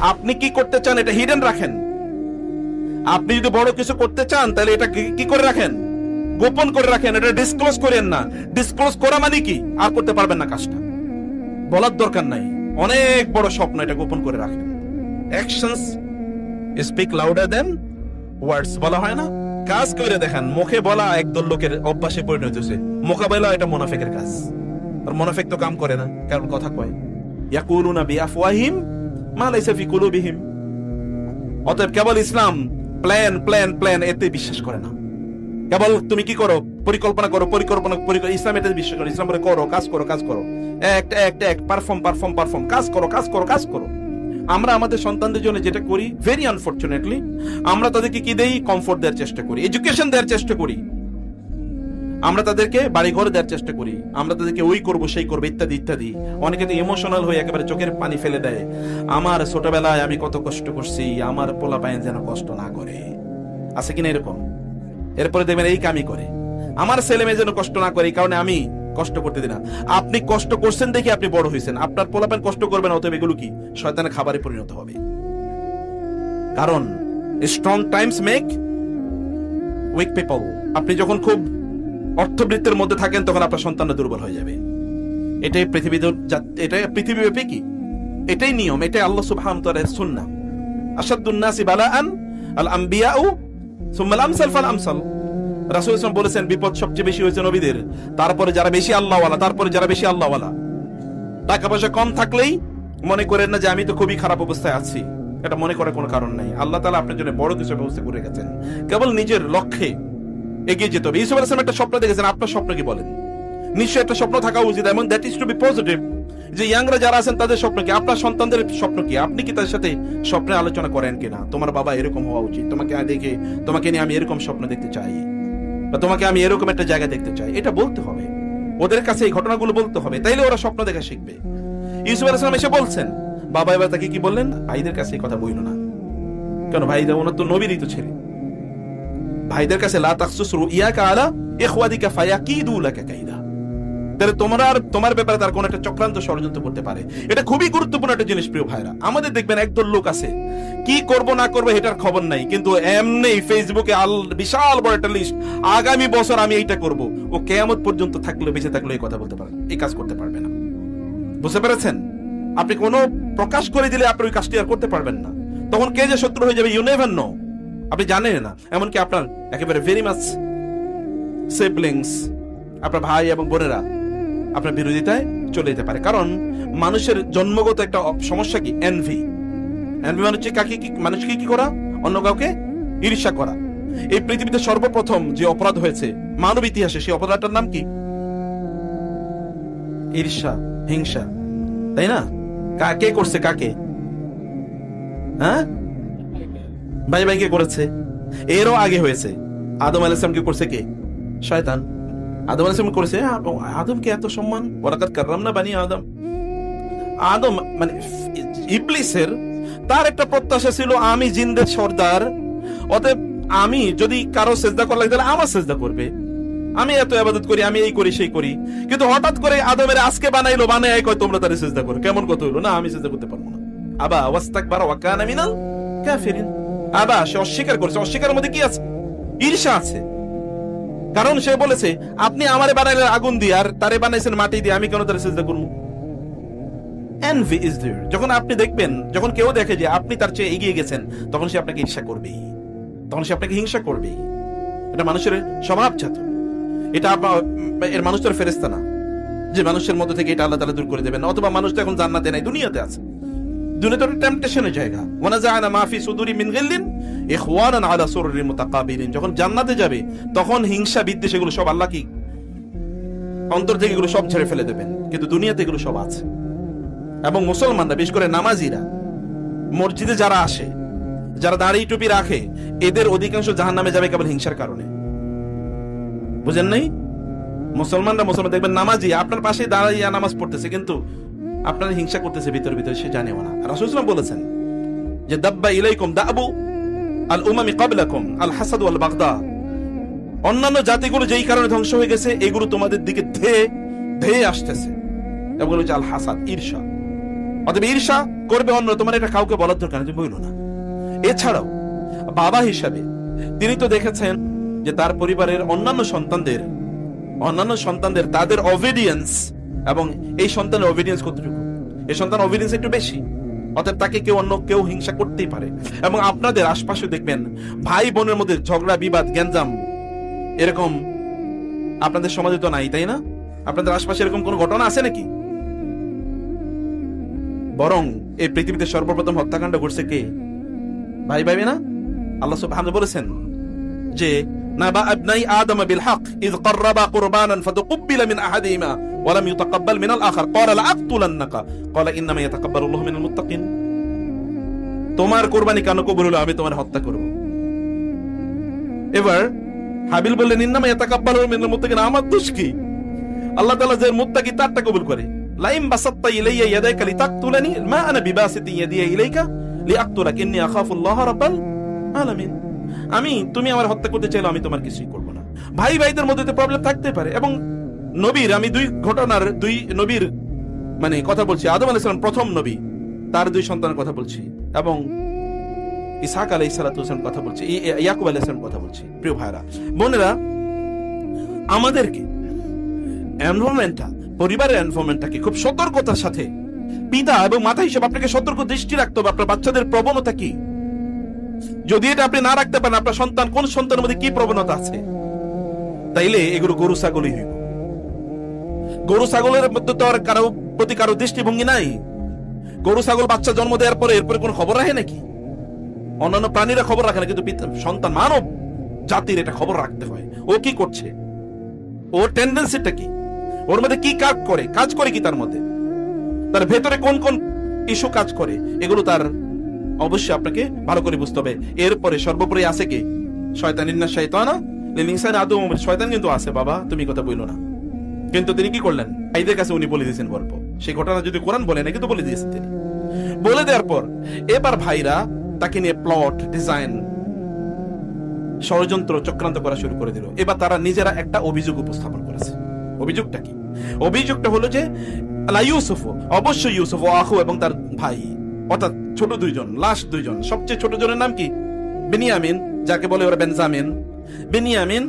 আপনি কি করতে চান এটা হিডেন রাখেন। আপনি যদি বড় কিছু করতে চান, তাহলে এটা কি- করে রাখেন? গোপন করে রাখেন, এটা ডিসক্লোজ করেন না। ডিসক্লোজ করা মানে কি? আর করতে পারবেন না কাজটা। বলার দরকার নাই। অনেক বড় স্বপ্ন এটা গোপন করে রাখেন। Actions speak louder than words বলা হয় না? কাজ করে দেখেন, মুখে বলা একদল লোকের অভ্যাসে পরিণত হয়েছে। মোকাবেলা এটা মোনাফেকের কাজ। আর মোনাফেক তো কাম করে না, কারণ কথা কয়, ইয়াকুলুনা বিআফওয়াহিম অতএব কেবল ইসলাম, প্ল্যান প্ল্যান প্ল্যান, এতে বিশ্বাস করে না। কেবল তুমি কি করো? পরিকল্পনা করো, পরিকল্পনা ইসলাম এতে বিশ্বাস করো, ইসলাম করো, কাজ করো কাজ করো। একটা একটা এক পারফর্ম পারফর্ম পারফর্ম কাজ করো কাজ করো কাজ করো। আমরা আমাদের সন্তানদের জন্য যেটা করি ভেরি আনফরচুনেটলি আমরা তাদেরকে কি দেই? কমফোর্ট দেওয়ার চেষ্টা করি এডুকেশন দেওয়ার চেষ্টা করি। আমরা তাদেরকে বাড়ি ঘরে দেওয়ার চেষ্টা করি। আমরা তাদেরকে ওই করব, সেই করব, ইত্যাদি ইত্যাদি। অনেকে তো ইমোশনাল হয়ে একেবারে চোখের পানি ফেলে দেয়। আমার ছোটবেলায় আমি কত কষ্ট করছি, আমার পোলা পায়েন যেন কষ্ট না করে। আছে কিনা এরকম? এরপরে দেখবেন এই কামই করে। আমার ছেলে মেয়ে যেন কষ্ট না করে কারণে আমি কষ্ট করতে দিই না। আপনি কষ্ট করছেন দেখে আপনি বড় হয়েছেন। আপনার পোলাপান কষ্ট করবেন, অতএব এগুলো কি? শয়তানের খাবারে পরিণত হবে। কারণ strong times make weak people আপনি যখন খুব অর্থবৃত্তের মধ্যে থাকেন, তখন আপনার সন্তানরা দুর্বল হয়ে যাবে। এটাই পৃথিবী এটাই পৃথিবীব্যাপী কি? এটাই নিয়ম, এটাই আল্লাহ সুবহানাহু ওয়া তাআলার সুন্নাহ। আশাদ্দুন নাসি বালাআন আল আম্বিয়াউ সুম্মাল আমসাল ফাল আমসাল। রাসূল ইসলাম বলেছেন, বিপদ সবচেয়ে বেশি হয়েছে নবীদের। তারপরে যারা বেশি আল্লাহওয়ালা, তারপরে যারা বেশি আল্লাহওয়ালা। টাকা পয়সা কম থাকলেই মনে করেন না যে আমি তো খুবই খারাপ অবস্থায় আছি। এটা মনে করার কোনো কারণ নাই। আল্লাহ তাআলা আপনার জন্য বড় কিছু ব্যবস্থা করে গেছেন কেবল নিজের লক্ষ্যে এগিয়ে যেতে হবে। ইউসুফ আলাইহিস একটা স্বপ্ন দেখেছেন, আপনার স্বপ্ন কি বলেন? নিশ্চয়ই একটা স্বপ্ন থাকা উচিত এবং that is to be positive যে ইয়াংরা যারা আছেন, তাদের স্বপ্ন কি? আপনার সন্তানদের স্বপ্ন কি? আপনি কি তাদের সাথে স্বপ্নে আলোচনা করেন কিনা? তোমার বাবা এরকম হওয়া উচিত। তোমাকে দেখে, তোমাকে নিয়ে আমি এরকম স্বপ্ন দেখতে চাই। বা তোমাকে আমি এরকম একটা জায়গা দেখতে চাই। এটা বলতে হবে। ওদের কাছে এই ঘটনাগুলো বলতে হবে। তাইলে ওরা স্বপ্ন দেখা শিখবে। ইউসুফ আলাইহিস সালাম এসে বলছেন, বাবা এবার তাকে কি বললেন? ভাইদের কাছে কথা বইল না। কেন? ভাইদের ওনার তো নবীরই তো ছেলে। ভাইদের কাছে লা তাকসুস রুইয়াকা আলা ইখওয়াদিকা ফায়াকিদু লাকা কাইদা। তাহলে তোমরা আর তোমার ব্যাপারে তার কোন একটা চক্রান্ত ষড়যন্ত্র করতে পারে। এটা খুবই গুরুত্বপূর্ণ একটা জিনিস, প্রিয় ভাইরা আমাদের দেখবেন একদল লোক আছে, কি করব না করব এটার খবর নাই, কিন্তু এমনি ফেসবুকে আল, বিশাল বড় একটা লিস্ট আগামী বছর আমি এইটা করব। ও কেয়ামত পর্যন্ত থাকলে, বেঁচে থাকলে এই কথা বলতে পারে এই কাজ করতে পারবে না। বুঝতে পেরেছেন? আপনি কোনো প্রকাশ করে দিলে আপনি ওই কাজটি আর করতে পারবেন না। তখন কে যে শত্রু হয়ে যাবে ইউ নেভার নো আপনি জানেন না, এমনকি আপনার একেবারে ভেরি মাচ সিবলিংস আপনার ভাই এবং বোনেরা আপনার বিরোধিতায় চলে যেতে পারে। কারণ মানুষের জন্মগত একটা সমস্যা কি? এনভি এনভি মানে হচ্ছে কাকে কি মানুষকে কি করা? অন্য কাউকে ঈর্ষা করা। এই পৃথিবীতে সর্বপ্রথম যে অপরাধ হয়েছে, মানব ইতিহাসে সেই অপরাধটার নাম কি? ঈর্ষা, হিংসা। তাই না? কা- কে করছে কাকে? হ্যাঁ? ভাই ভাইকে করেছে। এরও আগে হয়েছে। আদম আলাইসলামকে করছে কে? শয়তান। আদম আলাইসলাম করেছে আদমকে এত সম্মান? ওরাকাত কাররাম না বানি আদম। আদম মানে ইবলিসের তার একটা প্রত্যাশা ছিল, আমি জিন্দের সর্দার। অতএব আমি যদি কারও সেজদা করা তাহলে আমার সেজদা করবে। আমি এত আবাদত করি, আমি এই করি, সেই করি। কিন্তু হঠাৎ করে আদমের আজকে বানাইলো বানাই কয় তোমরা তারে সেজদা করো। কেমন কথা হইল? না, আমি সেজদা করতে পারব না। আবা, ওয়াস্তাকবার ওয়া কানা মিনাল কাফিরিন। আবা সে অস্বীকার করেছে। অস্বীকারের মধ্যে কি আছে? ঈর্ষা আছে। কারণ সে বলেছে, আপনি আমারে বানাইলেন আগুন দিয়ে, আর তারে বানাইছেন মাটি দিয়ে, আমি কেন তারে সেজদা করব? Envy is there. যখন আপনি দেখবেন, যখন কেউ দেখে যে আপনি তার চেয়ে এগিয়ে গেছেন, তখন সে আপনাকে ঈর্ষা করবেই। তখন সে আপনাকে হিংসা করবেই। এটা মানুষের স্বভাব ছাত্র এটা এর মানুষ তো ফেরেস্তা না। যে মানুষের মধ্যে থেকে এটা আল্লাহ তালা দূর করে দেবেন। অথবা মানুষ তো এখন জান্নাতে নাই, দুনিয়াতে আছে। একটা টেম্পটেশনের জায়গা। ওয়ানাজাআনা মা ফি সুদুরি মিন আলা যখন জান্নাতে যাবে, তখন হিংসা, বিদ্বেষ, এগুলো সব আল্লাহ কি? অন্তর থেকে এগুলো সব ছেড়ে ফেলে দেবেন। কিন্তু দুনিয়াতে এগুলো সব আছে। এবং মুসলমানরা, বিশেষ করে নামাজিরা, মসজিদে যারা আসে, যারা দাড়ি টুপি রাখে, এদের অধিকাংশ জাহান নামে যাবে কেবল হিংসার কারণে। বুঝেন নাই? মুসলমানরা, মুসলমান দেখবেন নামাজি, আপনার পাশে দাঁড়াইয়া নামাজ পড়তেছে, কিন্তু আপনার হিংসা করতেছে ভিতর ভিতরে, সে জানেও না। রাসূল বলেছেন যে, দাব্বা ইলাইকুম দাবু আল উমামি কাবলাকুম আল হাসাদ ওয়াল বাগদা অন্যান্য জাতিগুলো যেই কারণে ধ্বংস হয়ে গেছে, এগুলো তোমাদের দিকে ধেয়ে ধেয়ে আসতেছে। এগুলো হচ্ছে আল হাসাদ ঈর্ষা। অতএব ঈর্ষা করবে অন্য, তোমার এটা কাউকে বলার দরকার তুমি বইল না। এছাড়াও, বাবা হিসাবে তিনি তো দেখেছেন যে, তার পরিবারের অন্যান্য সন্তানদের অন্যান্য সন্তানদের, তাদের অবিডিয়েন্স এবং এই সন্তানের অবিডিয়েন্স কতটুকু? এই সন্তান অবিডিয়েন্স একটু বেশি। অতএব তাকে কেউ অন্য কেউ হিংসা করতেই পারে। এবং আপনাদের আশপাশে দেখবেন, ভাই বোনের মধ্যে ঝগড়া, বিবাদ, গ্যাঞ্জাম, এরকম আপনাদের সমাজে তো নাই, তাই না? আপনাদের আশপাশে এরকম কোন ঘটনা আছে নাকি? বরং এই পৃথিবীতে সর্বপ্রথম হত্যাকাণ্ড করছে কে? ভাই ভাই না? আল্লাহ সুবহানাহু বলেছেন যে নাবা আবনাই আদম বিল হক ইয قربا قربانا فتقبل من احدهما ولم يتقبل من الاخر قال لاقتلنك قال انما يتقبل الله من المتقين তোমার কোরবানি কেন কবুল হলো আমি তোমার হত্যা করব এবার হাবিল বললেন ইন্নামা ইয়াতাকাব্বালু মিনাল মুত্তাকিন আমার দোষ কি আল্লাহ তাআলা যে মুত্তাকি তারটা কবুল করে লাইম বাসাত্তা ইলাইয়া ইয়াদাকা লিতাকতুলানি মা আনা বিবাসিতি ইয়াদিয়া ইলাইকা লিআকতুলাক ইন্নী আখাফুল্লাহ রাব্বাল আলামিন আমি, তুমি আমার হত্যা করতে চাইলে আমি তোমার কিছুই করব না। ভাই ভাইদের মধ্যে তো প্রবলেম থাকতে পারে এবং নবীর, আমি দুই ঘটনার, দুই নবীর মানে কথা বলছি। আদম আলাইহিস সালাম প্রথম নবী, তার দুই সন্তানের কথা বলছি এবং ইসাক আলাই সালাতাম কথা বলছি ইয়াকুব আলাই কথা বলছি। প্রিয় ভাইরা বোনেরা, আমাদেরকে এনভারনমেন্টটা পরিবারের এনভারনমেন্টটাকে খুব সতর্কতার সাথে, পিতা এবং মাতা হিসেবে আপনাকে সতর্ক দৃষ্টি রাখতে হবে। আপনার বাচ্চাদের প্রবণতা কি? যদি এটা আপনি না রাখতে পারেন, আপনার সন্তান, কোন সন্তানের মধ্যে কি প্রবণতা আছে? তাইলে এগুলো গরু ছাগলই হইব। গরু ছাগলের মধ্যে তো আর কারও প্রতি কারও দৃষ্টিভঙ্গি নাই। গরু ছাগল বাচ্চা জন্ম দেওয়ার পরে এরপরে কোন খবর রাখে নাকি? অন্যান্য প্রাণীরা খবর রাখে না, কিন্তু সন্তান, মানব জাতির এটা খবর রাখতে হয়। ও কি করছে? ওর টেন্ডেন্সিটা কি? ওর মধ্যে কি কাজ করে? কাজ করে কি তার মধ্যে? তার ভেতরে কোন কোন ইস্যু কাজ করে? এগুলো তার অবশ্যই আপনাকে ভালো করে বুঝতে হবে। এরপরে সর্বোপরি আছে কি? শয়তান, ইন্না শয়তানা লিল ইনসানি আদু শয়তান কিন্তু আছে, বাবা, তুমি কথা বইলো না। কিন্তু তিনি কি করলেন? ভাইদের কাছে উনি বলে দিয়েছেন গল্প। সেই ঘটনা যদি কোরআন বলে না কিন্তু বলে দিয়েছেন তিনি। বলে দেওয়ার পর এবার ভাইরা তাকে নিয়ে প্লট ডিজাইন ষড়যন্ত্র চক্রান্ত করা শুরু করে দিল। এবার তারা নিজেরা একটা অভিযোগ উপস্থাপন করেছে। অভিযোগটা কি? অভিযোগটা হলো যে ইউসুফ, অবশ্যই ইউসুফ ও আহু এবং তার ভাই। অর্থাৎ ছোট দুইজন লাস্ট দুইজন। সবচেয়ে ছোট জনের নাম কি? বেনিয়ামিন, যাকে বলে ওরা বেনজামিন। বেনিয়ামিন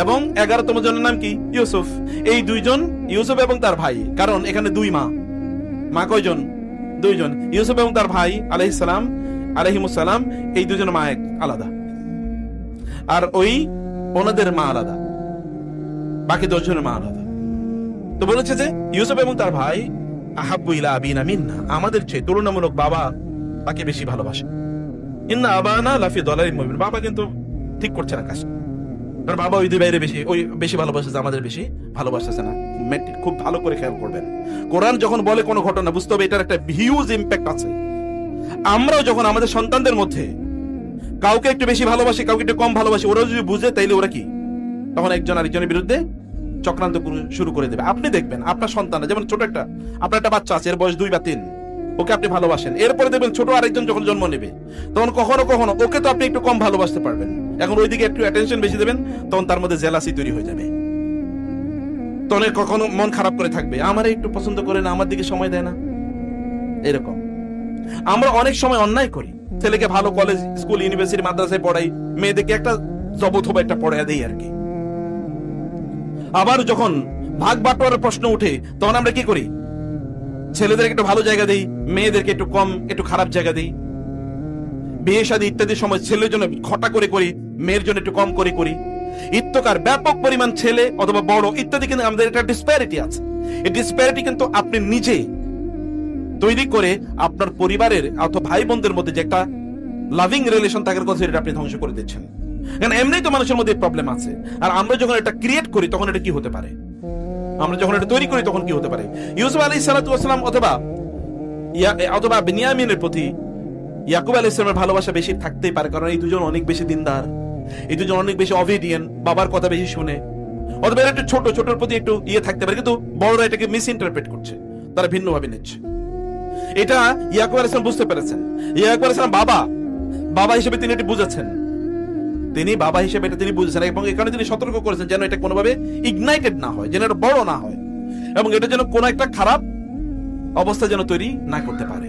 এবং এগারোতম জনের নাম কি? ইউসুফ। এই দুইজন, ইউসুফ এবং তার ভাই, কারণ এখানে দুই মা। মা কয়জন? দুইজন। ইউসুফ এবং তার ভাই আলহিসাম আলহিমুসালাম এই দুজন মা এক, আলাদা। আর ওই ওনাদের মা আলাদা। বাকি দশজনের মা আলাদা। তো বলেছে যে, ইউসুফ এবং তার ভাই আমাদের চেয়ে তুলনামূলক বাবা তাকে বেশি ভালোবাসে। ইন্না আবানা লাফি দলারি মুবিন। বাবা কিন্তু ঠিক করছে না কাজ। কারণ বাবা ওই দুই বাইরে বেশি, ওই বেশি ভালোবাসেছে, আমাদের বেশি ভালোবাসতেছে না। খুব ভালো করে খেয়াল করবেন। কোরআন যখন বলে কোনো ঘটনা, বুঝতে হবে এটার একটা হিউজ ইম্প্যাক্ট আছে। আমরাও যখন আমাদের সন্তানদের মধ্যে কাউকে একটু বেশি ভালোবাসি, কাউকে একটু কম ভালোবাসি ওরা যদি বুঝে, তাইলে ওরা কি? তখন একজন আরেকজনের বিরুদ্ধে চক্রান্ত শুরু করে দেবে। আপনি দেখবেন, আপনার সন্তান যেমন ছোট একটা, আপনার একটা বাচ্চা আছে, এর বয়স দুই বা তিন। ওকে আপনি ভালোবাসেন। এরপরে দেখবেন ছোট আরেকজন যখন জন্ম নেবে, তখন কখনো কখনো ওকে তো আপনি একটু কম ভালোবাসতে পারবেন। এখন ওইদিকে একটু অ্যাটেনশন বেশি দেবেন, তখন তার মধ্যে জেলাসি তৈরি হয়ে যাবে। তখন কখনো মন খারাপ করে থাকবে। আমার একটু পছন্দ করে না আমার দিকে সময় দেয় না। এরকম। আমরা অনেক সময় অন্যায় করি। ছেলেকে ভালো কলেজ স্কুল ইউনিভার্সিটি মাদ্রাসায় পড়াই, মেয়েদেরকে একটা জবত হবে একটা পড়ায় দেই আর কি। আবার যখন ভাগ বাটোয়ারের প্রশ্ন উঠে, তখন আমরা কি করি? ছেলেদেরকে একটু ভালো জায়গা দেই, মেয়েদেরকে একটু কম, একটু খারাপ জায়গা দেই। বিয়ে শাদী ইত্যাদির সময় ছেলের জন্য খটা করে করি, মেয়ের জন্য একটু কম করে করি। ইত্যকার ব্যাপক পরিমাণ ছেলে অথবা বড় ইত্যাদি কিন্তু আমাদের একটা ডিসপ্যারিটি আছে। এই ডিসপ্যারিটি কিন্তু আপনি নিজে তৈরি করে আপনার পরিবারের অথবা ভাই বোনদের মধ্যে যে একটা লাভিং রিলেশন থাকার কথা, সেটা আপনি ধ্বংস করে দিচ্ছেন। কারণ এমনিই তো মানুষের মধ্যে প্রবলেম আছে। আর আমরা যখন এটা ক্রিয়েট করি, তখন এটা কি হতে পারে? আমরা যখন এটা তৈরি করি, তখন কি হতে পারে? ইউসুফ আলী সালাতাম অথবা অথবা বেনিয়ামিনের প্রতি ইয়াকুব আলী ইসলামের ভালোবাসা বেশি থাকতেই পারে, কারণ এই দুজন অনেক বেশি দিনদার। এই দুজন অনেক বেশি অভিডিয়েন বাবার কথা বেশি শুনে। অথবা একটু ছোট, ছোটর প্রতি একটু ইয়ে থাকতে পারে, কিন্তু বড়রা এটাকে মিস ইন্টারপ্রেট করছে। তারা ভিন্নভাবে নিচ্ছে। এটা ইয়াকুব আলী ইসলাম বুঝতে পেরেছেন। ইয়াকুব আলী ইসলাম বাবা। বাবা হিসেবে তিনি এটি বুঝেছেন। তিনি বাবা হিসেবে এটা তিনি বুঝেছেন এবং এখানে তিনি সতর্ক করেছেন যেন এটা কোনোভাবে ইগনাইটেড না হয়, যেন এটা বড় না হয় এবং এটা যেন কোনো একটা খারাপ অবস্থা যেন তৈরি না করতে পারে।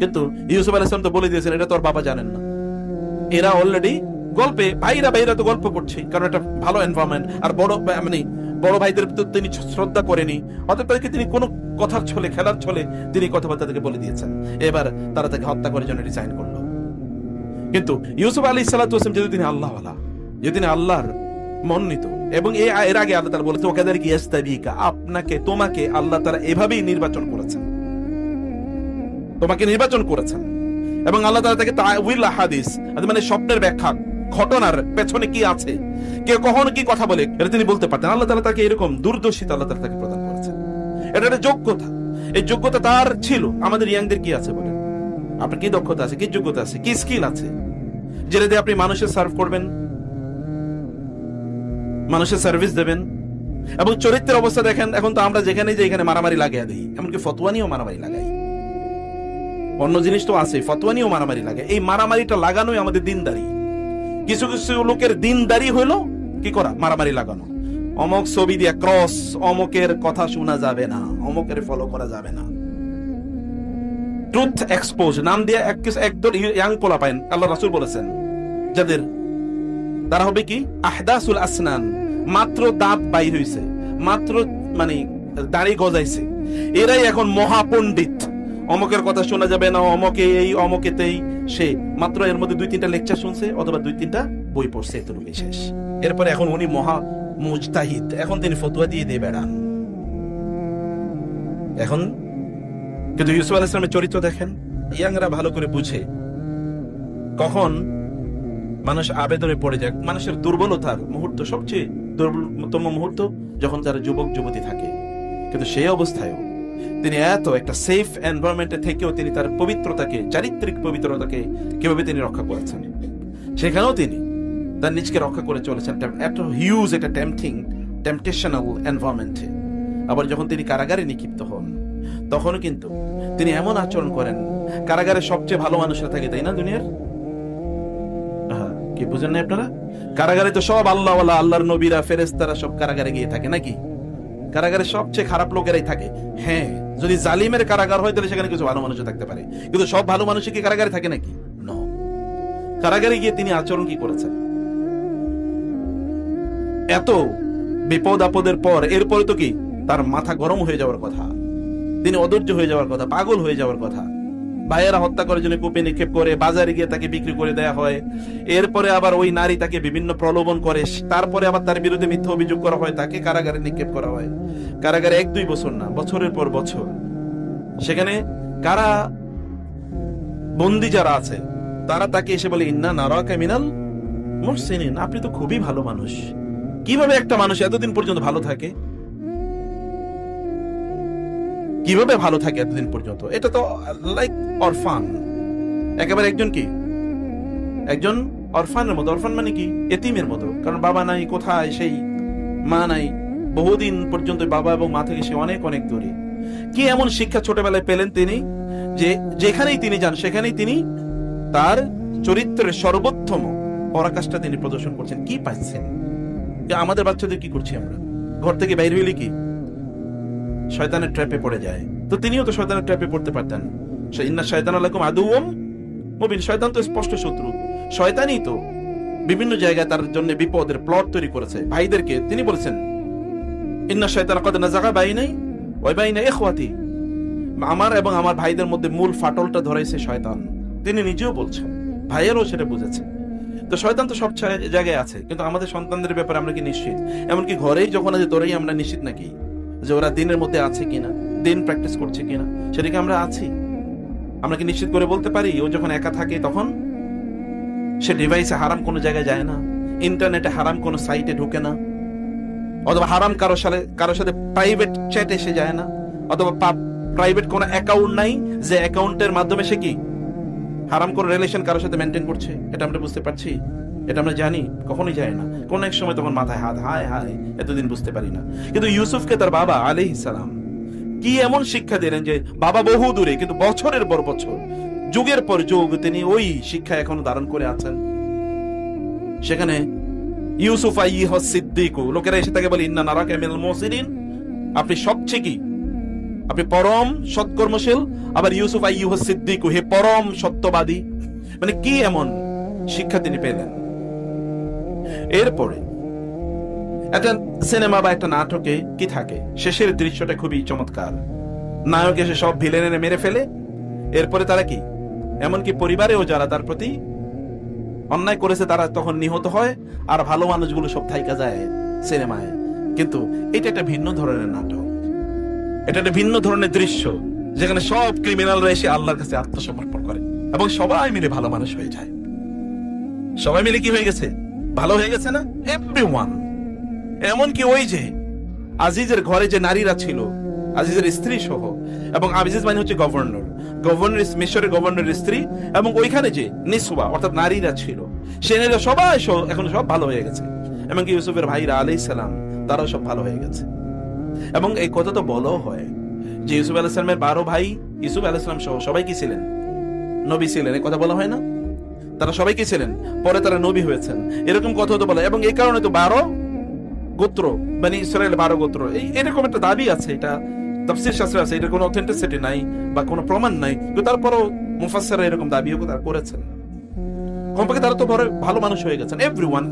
কিন্তু ইউসুফ আল ইসলাম তো বলে দিয়েছেন, এটা তোর বাবা জানেন না। এরা অলরেডি গল্পে ভাইরা ভাইরা তো গল্প করছে কারণ এটা ভালো এনভায়রনমেন্ট আর বড় মানে বড় ভাইদের তো তিনি শ্রদ্ধা করেনি, অর্থাৎ তাদেরকে তিনি কোনো কথার ছলে, খেলার ছলে তিনি কথাবার্তা তাদেরকে বলে দিয়েছেন। এবার তারা তাকে হত্যা করে জন্য ডিজাইন করল। কিন্তু ইউসুফ আলী সাল্লাহাম যেহেতু তিনি আল্লাহ যে তিনি আল্লাহর মনোনীত, এবং এর আগে আল্লাহ তারা বলেছে ওকে তাদেরকে ইয়াস্তাবিকা আপনাকে, তোমাকে আল্লাহ তারা এভাবেই নির্বাচন করেছেন। তোমাকে নির্বাচন করেছেন। এবং আল্লাহ তাআলা তাকে তাউইল হাদিস মানে স্বপ্নের ব্যাখ্যা, ঘটনার পেছনে কি আছে কে কখন কি কথা বলে, এটা তিনি বলতে পারতেন। আল্লাহ তাআলা তাকে এরকম দূরদর্শিতা আল্লাহ তাআলা তাকে প্রদান করেছেন। এটা একটা যোগ্যতা। এই যোগ্যতা তার ছিল। আমাদের ইয়াংদের কি আছে বলেন? আপনার কি দক্ষতা আছে, কি যোগ্যতা আছে, কি স্কিল আছে? যেটা দিয়ে আপনি মানুষের সার্ভ করবেন, মানুষের সার্ভিস দেবেন, এবং চরিত্রের অবস্থা দেখেন, এখন তো আমরা যেখানে যে এখানে মারামারি লাগিয়ে দিই, এমনকি ফতোয়া মারামারি লাগাই। অন্য জিনিস তো আছে ফতোয়া মারামারি লাগে। এই মারামারিটা লাগানোই আমাদের দিনদারি। কিছু কিছু লোকের দিনদারি হলো, কি করা? মারামারি লাগানো। অমক ছবি দিয়ে ক্রস অমকের কথা শোনা যাবে না, অমকের ফলো করা যাবে না। ট্রুথ এক্সপোজ নাম দিয়ে এক কিছু একদল ইয়াং পোলা পাইন আল্লাহ রাসূল বলেছেন, যাদের তারা হবে কি? আহদাসুল আসনান, মাত্র দাঁত বাইর হইছে, মাত্র মানে দাড়ি গজাইছে। এরাই এখন মহাপণ্ডিত। অমকের কথা শোনা যাবে না, অমকে এই অমকেতেই সে মাত্র এর মধ্যে দুই তিনটা লেকচার শুনছে, অথবা দুই তিনটা বই পড়ছে, এতটুকুই শেষ। এরপরে এখন উনি মহা মুজতাহিদ। এখন তিনি ফতুয়া দিয়ে দিয়ে বেড়ান। এখন কিন্তু ইউসুফ আল ইসলামের চরিত্র দেখেন, ইয়াংরা ভালো করে বুঝে। কখন মানুষ আবেদনে পড়ে যায় মানুষের দুর্বলতার মুহূর্ত সবচেয়ে দুর্বলতম মুহূর্ত যখন তারা যুবক, যুবতী থাকে। কিন্তু সেই অবস্থায়ও তিনি এত একটা সেফ এনভায়রনমেন্টে থেকেও তিনি তার পবিত্রতাকে, চারিত্রিক পবিত্রতাকে কীভাবে তিনি রক্ষা করেছেন? সেখানেও তিনি তার নিজকে রক্ষা করে চলেছেন এত হিউজ একটা টেম্পটিং টেম্পটেশনাল এনভায়রনমেন্টে আবার যখন তিনি কারাগারে নিক্ষিপ্ত হন তখনও কিন্তু তিনি এমন আচরণ করেন কারাগারে সবচেয়ে ভালো মানুষরা থাকে, তাই না দুনিয়ার? কি বুঝেন না আপনারা? কারাগারে তো সব আল্লাহ আল্লাহর নবীরা ফেরেস্তারা সব কারাগারে গিয়ে থাকে নাকি? কারাগারে সবচেয়ে খারাপ লোকেরাই থাকে। হ্যাঁ যদি জালিমের কারাগার হয়, তাহলে সেখানে কিছু ভালো মানুষ থাকতে পারে। কিন্তু সব ভালো মানুষ কি কারাগারে থাকে নাকি? ন কারাগারে গিয়ে তিনি আচরণ কি করেছেন? এত বিপদ আপদের পর, এরপরে তো কি? তার মাথা গরম হয়ে যাওয়ার কথা। তিনি অধৈর্য হয়ে যাওয়ার কথা, পাগল হয়ে যাওয়ার কথা। ভাইয়েরা হত্যা করার জন্য কূপে নিক্ষেপ করে, বাজারে গিয়ে তাকে বিক্রি করে দেয়া হয়। এরপরে আবার ওই নারী তাকে বিভিন্ন প্রলোভন করে, তারপরে আবার তার বিরুদ্ধে মিথ্যা অভিযোগ করা হয়, তাকে কারাগারে নিক্ষেপ করা হয়। কারাগারে এক দুই বছর না, বছরের পর বছর। সেখানে কারা বন্দি যারা আছে, তারা তাকে এসে বলে, ইন্না নারাকা মিনাল মুহসিনিন। আপনি তো খুবই ভালো মানুষ। কীভাবে একটা মানুষ এতদিন পর্যন্ত ভালো থাকে? কীভাবে ভালো থাকে এতদিন পর্যন্ত? এটা তো লাইক অরফান। একেবারে একজন কি? একজন অরফানের মতো। অরফান মানে কি? এতিমের মতো। কারণ বাবা নাই, কোথায়, সেই মা নাই। বহুদিন পর্যন্ত বাবা এবং মা থেকে সে অনেক অনেক দূরে। কি এমন শিক্ষা ছোটবেলায় পেলেন তিনি? যে যেখানেই তিনি যান, সেখানেই তিনি তার চরিত্রের সর্বোত্তম পরাকাশটা তিনি প্রদর্শন করছেন। কি পাচ্ছেন? আমাদের বাচ্চাদের কি করছি আমরা? ঘর থেকে বাইরে হইলে কি? শয়তানের ট্র্যাপে পড়ে যায়। তো তিনিও তো শয়তানের ট্র্যাপে পড়তে পারতেন। সে ইন্না শয়তান আলাইকুম আদুওম মুবিন, শয়তান তো স্পষ্ট শত্রু। শয়তানই তো বিভিন্ন জায়গায় তার জন্য বিপদের প্লট তৈরি করেছে। ভাইদেরকে তিনি বলেছেন, ইন্না শয়তান কদ নাজাগা বাইনাই ওই বাইনা ইখওয়াতি। আমার এবং আমার ভাইদের মধ্যে মূল ফাটলটা ধরাইছে শয়তান। তিনি নিজেও বলছেন, ভাইয়েরও সেটা বুঝেছে। তো শয়তান তো সব জায়গায় আছে, কিন্তু আমাদের সন্তানদের ব্যাপারে আমরা কি নিশ্চিত? এমনকি ঘরেই যখন আছে, তোরাই আমরা নিশ্চিত নাকি? যে ওরা দিনের মধ্যে আছে কিনা, দিন প্র্যাকটিস করছে কিনা সেটাকে আমরা আছি। আমরা কি নিশ্চিত করে বলতে পারি, ও যখন একা থাকে তখন? সে ডিভাইসে হারাম কোনো জায়গায় যায় না ইন্টারনেটে হারাম কোনো সাইটে ঢুকে না, অথবা হারাম কারও সাথে কারোর সাথে প্রাইভেট চ্যাট এসে যায় না, অথবা প্রাইভেট কোনো অ্যাকাউন্ট নাই, যে অ্যাকাউন্টের মাধ্যমে সে কি হারাম কোনো রিলেশন কারোর সাথে মেনটেন করছে, এটা আমরা বুঝতে পারছি। এটা আমরা জানি, কখনোই যায় না। কোন এক সময় তখন মাথায় হাত, হায় হায়, এতদিন বুঝতে পারি না। কিন্তু ইউসুফকে তার বাবা আলি সালাম, কি এমন শিক্ষা দিলেন যে বাবা বহু দূরে, কিন্তু বছরের পর বছর, যুগের পর যুগ, তিনি ওই শিক্ষা এখনও ধারণ করে আছেন। সেখানে ইউসুফ আইহ সিদ্দিকু, লোকেরা এসে তাকে বলে, ইন্না নারাকা মিনাল মুহসিনিন। আপনি সবচেয়ে কি? আপনি পরম সৎকর্মশীল? আবার ইউসুফ আইয়ুহ সিদ্দিক, হে পরম সত্যবাদী। মানে কি এমন শিক্ষা তিনি পেলেন? এরপরে, একটা সিনেমা বা একটা নাটকে কি থাকে? শেষের দৃশ্যটা খুবই চমৎকার। নায়ক এসে সব ভিলেনের মেরে ফেলে। এরপরে তারা কি? এমনকি পরিবারেও যারা তার প্রতি অন্যায় করেছে, তারা তখন নিহত হয় আর ভালো মানুষগুলো সব থাইকা যায় সিনেমায়। কিন্তু এটা একটা ভিন্ন ধরনের নাটক। এটা একটা ভিন্ন ধরনের দৃশ্য, যেখানে সব ক্রিমিনালরা এসে আল্লাহর কাছে আত্মসমর্পণ করে এবং সবাই মিলে ভালো মানুষ হয়ে যায়। সবাই মিলে কি হয়ে গেছে? ভালো হয়ে গেছে না? এভরি এমনকি ওই যে আজিজের ঘরে যে নারীরা ছিল, আজিজের স্ত্রী সহ, এবং আজিজ মানে হচ্ছে গভর্নর গভর্নর মিশরের গভর্নরের স্ত্রী, এবং ওইখানে যে নিসুয়া অর্থাৎ নারীরা ছিল সে নারীরা সবাই এখন সব ভালো হয়ে গেছে। এমনকি ইউসুফের ভাইরা আলাই সালাম, তারাও সব ভালো হয়ে গেছে। এবং এই কথা তো বলো হয় যে ইউসুফ আলাইসলামের বারো ভাই ইউসুফ আলাইসলাম সহ সবাই কি ছিলেন? নবী ছিলেন, এই কথা বলা হয় না? তারা সবাইকে ছিলেন, পরে তারা নবী হয়েছেন। এরকম কথা তো বলে এবং এই কারণে তো বারো গোত্র মানে ইসরায়েল বারো গোত্র, এই এরকম একটা দাবি আছে, এটা তাফসির শাস্ত্রে আছে এটা কোনো অথেন্টিসিটি নাই বা কোনো প্রমাণ নাই। কিন্তু তারপরও মুফাসসারা এরকম দাবিও তারা করেছেন। কমপক্ষে তারা তো বড় ভালো মানুষ হয়ে গেছেন। এভরিওয়ান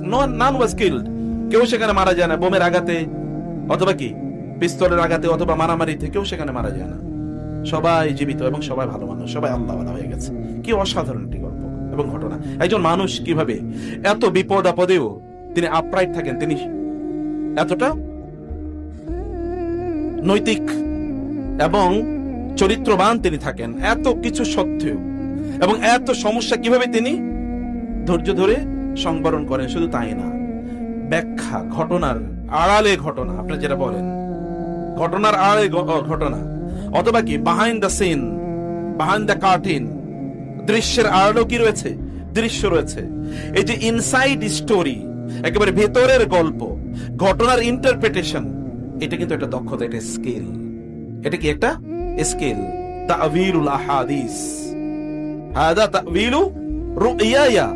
নান ওয়াজ কিল্ড কেউ সেখানে মারা যায় না, বোমের আঘাতে, অথবা কি? পিস্তলের আঘাতে অথবা মারামারিতে কেউ সেখানে মারা যায় না। সবাই জীবিত এবং সবাই ভালো মানুষ, সবাই আল্লাহ হয়ে গেছে। কি অসাধারণ একটি এবং ঘটনা। একজন মানুষ কীভাবে এত বিপদ আপদেও তিনি আপরাইট থাকেন, তিনি এতটা নৈতিক এবং চরিত্রবান তিনি থাকেন, এত কিছু সত্ত্বেও। এবং এত সমস্যা কীভাবে তিনি ধৈর্য ধরে সংবরণ করেন, শুধু তাই না, ব্যাখ্যা, ঘটনার আড়ালে ঘটনা, আপনি যেটা বলেন, ঘটনার আড়ালে ঘটনা, অথবা কি behind the scene behind the curtain দৃশ্যের আড়ালেও কি রয়েছে? দৃশ্য রয়েছে। এই যে ইনসাইড স্টোরি একেবারে ভেতরের গল্প, ঘটনার ইন্টারপ্রিটেশন এটা কিন্তু একটা দক্ষতা, এটা স্কিল এটা কি একটা স্কিল তাবিরুল আহাদিস। হাদা তাবিলু রুইয়া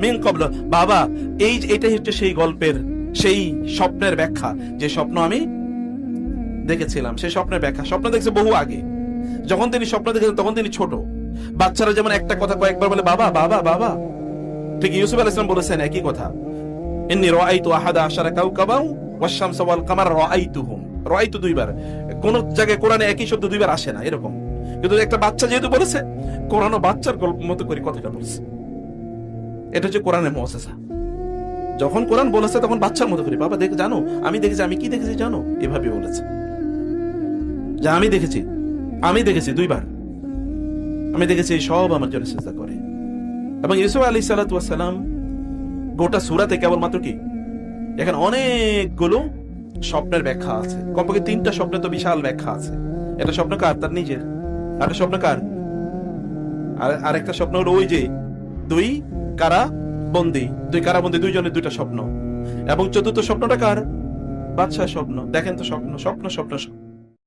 মিন কবল বাবা, এই এটাই হচ্ছে সেই গল্পের, সেই স্বপ্নের ব্যাখ্যা। যে স্বপ্ন আমি দেখেছিলাম, সেই স্বপ্নের ব্যাখ্যা। স্বপ্ন দেখছে বহু আগে। যখন তিনি স্বপ্ন দেখেছেন, তখন তিনি ছোট। বাচ্চারা যেমন একটা কথা কয়েকবার বলে, বাবা বাবা বাবা। ঠিক ইউসুফ আলাইহিস সালাম বলেছেন একই কথা। ইন্নি রাআইতু আহাদা আশারা শামসা ওয়াল কামার দুইবার। কোন জায়গায় কোরআনে একই শব্দ দুইবার আসে না, এরকম। কিন্তু একটা বাচ্চা যেহেতু বলেছে বাচ্চার গল্প মতো করে কথাটা বলছে। এটা হচ্ছে কোরআনের মজেজা যখন কোরআন বলেছে, তখন বাচ্চার মতো করে, বাবা, দেখ, জানো, আমি দেখেছি, আমি কি দেখেছি, জানো? এভাবে বলেছে। যা আমি দেখেছি আমি দেখেছি দুইবার। আমি দেখেছি এই সব আমার জন্য চেষ্টা করে। এবং ইউসুফ আলী সালাম গোটা সুরাতে কেবলমাত্র কি? এখানে অনেকগুলো স্বপ্নের ব্যাখ্যা আছে। কমপক্ষে তিনটা স্বপ্নে তো বিশাল ব্যাখ্যা আছে। একটা স্বপ্ন কার? তার নিজের। একটা স্বপ্ন কার? আর আরেকটা স্বপ্ন হলো ওই যে দুই কারা বন্দি দুই কারাবন্দি দুইজনের দুইটা স্বপ্ন। এবং চতুর্থ স্বপ্নটা কার? বাদশাহ স্বপ্ন। দেখেন তো স্বপ্ন স্বপ্ন স্বপ্ন স্বপ্ন।